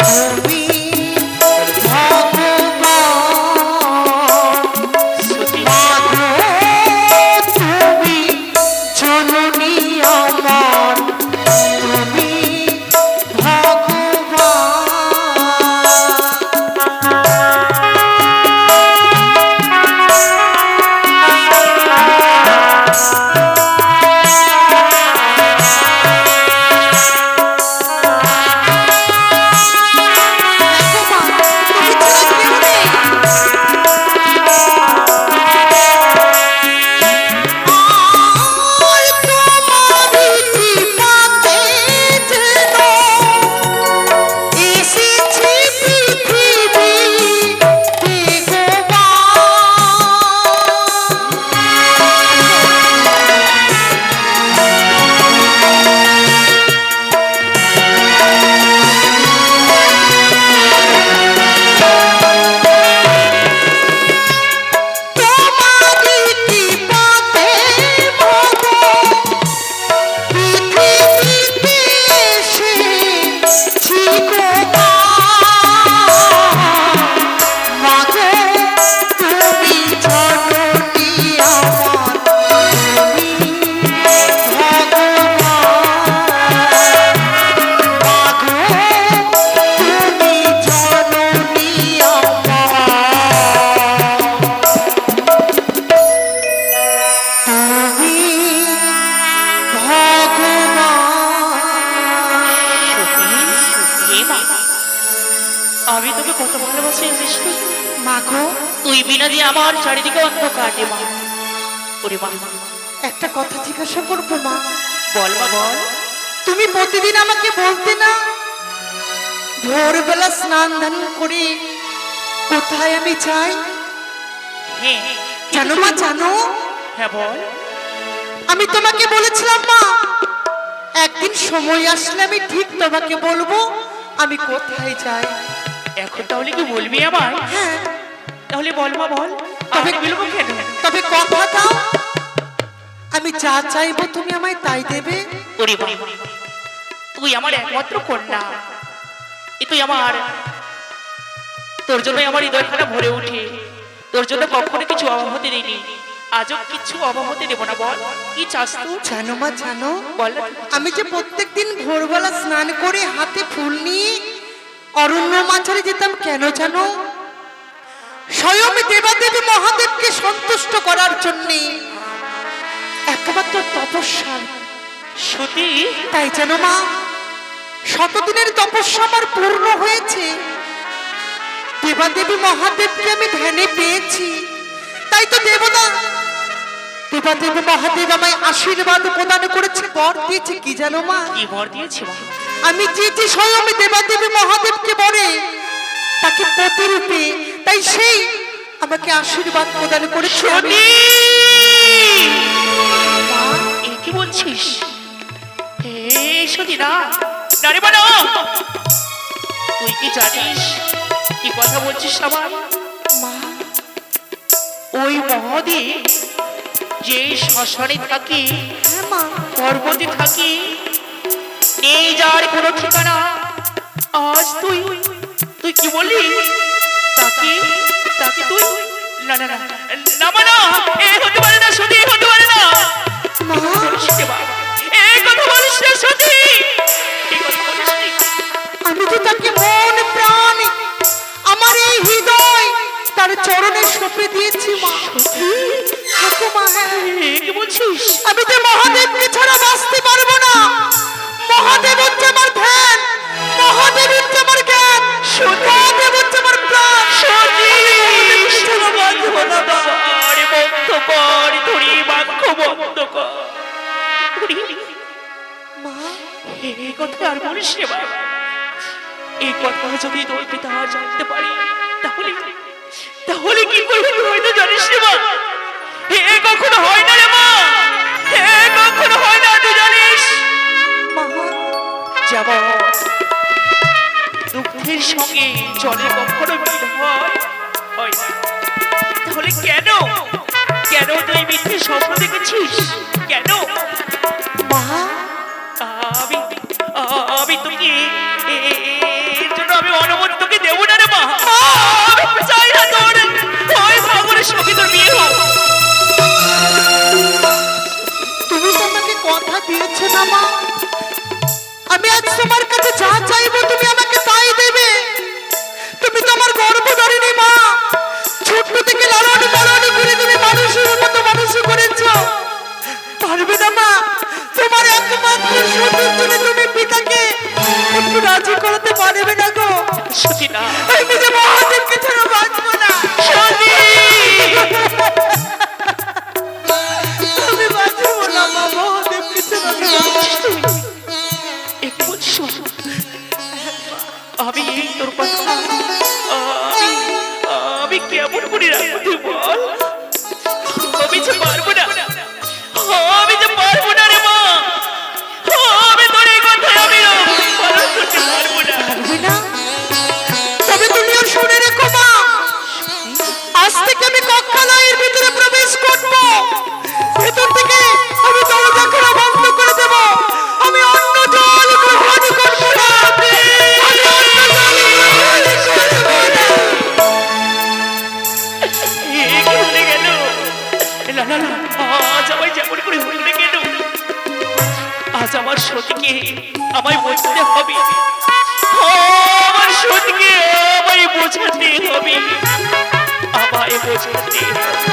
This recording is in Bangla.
আমার Thank you. আমি তোকে কত ভালোবাসি কৃষ্ণ মাগো তুই বিনা দিয়ে আমার চারিদিকে অন্ধকার রে মা। ওরে মা। একটা কথা জিজ্ঞাসা করব মা। বল মা বল। তুমি প্রতিদিন আমাকে বলতে না ভোরবেলা স্নান ধান করে কোথায় আমি যাই? হ্যাঁ জানো মা জানো? হ্যাঁ বল। আমি তোমাকে বলেছিলাম মা একদিন সময় আসলে আমি ঠিক তোমাকে বলব আমি কোথায় যাই? এখন তাহলে কি বলবি হ্যাঁ তাহলে বল মা বল। আমি বলব কেন তবে কথা দাও। আমি যা চাইব তুমি আমায় তাই দেবে। ওরে তুই আমার একমাত্র কন্যা। এ তুই আমার তোর জন্যই আমার হৃদয়খানা ভরে ওঠে। তোর জন্য কখনো কিছু অভাব হতে দিইনি। আজও কিছু অভাব হতে দেবো না বল। কি চাস তুই? জানো মা জানো। বল। আমি যে প্রত্যেকদিন ভোরবেলা স্নান করে হাতে ফুল নিয়ে অরণ্য মাঝারে যেতাম কেন জানো? স্বয়ং দেবাদেবী মহাদেবকে সন্তুষ্ট করার জন্য একমাত্র তপস্যা। সতী? তাই জানো মা শতদিনের তপস্যা আমার পূর্ণ হয়েছে। দেবাদেবী মহাদেবকে আমি ধ্যানে পেয়েছি। তাই তো দেবতা দেবাদেবী মহাদেব আমায় আশীর্বাদ প্রদান করেছে বর দিয়েছে কি জানো মা? কি ভর দিয়েছি মা আমি চেয়েছি স্বয়ং দেবাদেবী মহাদেবকে বলে তাকে প্রতিরূপে তাই সেই আমাকে আশীর্বাদ প্রদান করেছে কি বলছিস? তুই কি জানিস কি কথা বলছিস সবাই মা ওই মহাদেব যে শ্মশানে থাকে হ্যাঁ মা। পর্বতে থাকে নেই যার কোনো ঠিকানা আজ তুই তুই কি বললি? তাকে তাকে তুই? না না না না মানা এ হতে পারে না সত্যি হতে পারে না। এই কথা বলিস না সত্যি এই কথা বলিস নি। আমি তো তাকে মন প্রাণ আমার এই হৃদয় তার চরণে সঁপে দিয়েছি মা। হ্যাঁ। এ কি বলছিস? কথা আর বলিস রে এই কথা যদি তোর পিতা জানতে তাহলে তাহলে কি হয়তো জানিস রে মা? এ কখনো হয় না রে মা! এ কখনো হয় না, তুই জানিস? সঙ্গে জলে কখনো মিল হয়। তাহলে কেন? কেন তুই মিথ্যে স্বপ্ন দেখেছিস? কেন? আমি তোকে তুমি তোমার কাছে যা চাইব তুমি আমাকে তাই দেবে। তুমি তো আমার গর্ভধারিণী মা। ছোট্ট থেকে লালন পালন করে তুমি মানুষের মতো মানুষ করেছ। পারবে না মা। তোমার তুমি রাজি করাতে পারবে না গো। সত্যি না। আমি যে মহাদেবকে ছাড়া বাঁচবো না। সত্যি। আমি বাঁচবো না মা মহাদেবকে ছাড়া আমি বাঁচবো না। একটু বুঝছ? আমি এই তোর কথা আমি আমি কেমন করে রাখব তুই বল? আমি দরজা খোলা বন্ধ করে দেব। আমি অন্য জল গ্রহণ করব না আজ আমায় যেমন করে হয়ে গেল আজ আমার আমায় বোঝাতে হবে। আমায় বোঝাতে হবে।